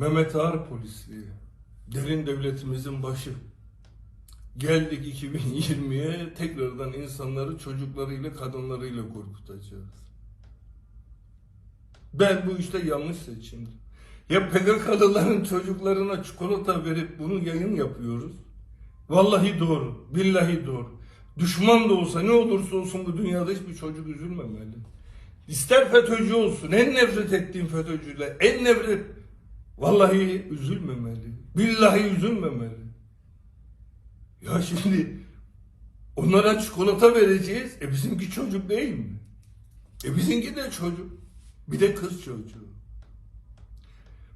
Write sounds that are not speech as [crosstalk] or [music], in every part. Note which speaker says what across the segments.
Speaker 1: Mehmet Ağar polisi, derin devletimizin başı. Geldik 2020'ye tekrardan insanları çocuklarıyla, kadınlarıyla korkutacağız. Ben bu işte yanlış seçimdim. Ya PKK'lıların çocuklarına çikolata verip bunu yayın yapıyoruz. Vallahi doğru, billahi doğru. Düşman da olsa ne olursa olsun bu dünyada hiçbir çocuk üzülmemeli. İster FETÖ'cü olsun, en nefret ettiğim FETÖ'cüyle, en nefret... Vallahi üzülmemeli. Billahi üzülmemeli. Ya şimdi onlara çikolata vereceğiz. E bizimki çocuk değil mi? E bizimki de çocuk. Bir de kız çocuğu.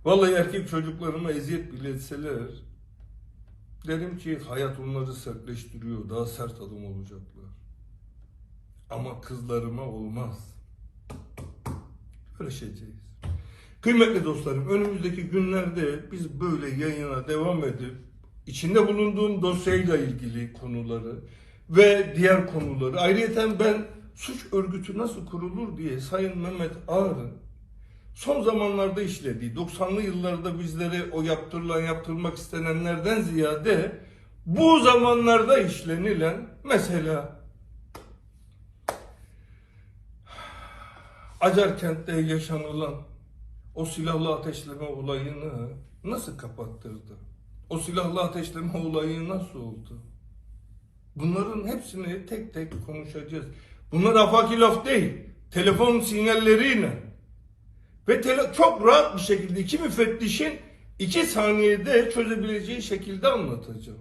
Speaker 1: Vallahi erkek çocuklarıma eziyet bile etseler derim ki hayat onları sertleştiriyor. Daha sert adam olacaklar. Ama kızlarıma olmaz. Görüşeceğiz. Kıymetli dostlarım önümüzdeki günlerde biz böyle yayına devam edip içinde bulunduğum dosyayla ilgili konuları ve diğer konuları ayrıca ben suç örgütü nasıl kurulur diye Sayın Mehmet Ağar'ın son zamanlarda işlediği 90'lı yıllarda bizlere o yaptırılan yaptırmak istenenlerden ziyade bu zamanlarda işlenilen mesela Acarkent'te yaşanılan o silahlı ateşleme olayını nasıl kapattırdı? O silahlı ateşleme [laughs] olayı nasıl oldu? Bunların hepsini tek tek konuşacağız. Bunlar afaki laf değil. Telefon sinyalleriyle ve çok rahat bir şekilde iki müfettişin iki saniyede çözebileceği şekilde anlatacağım.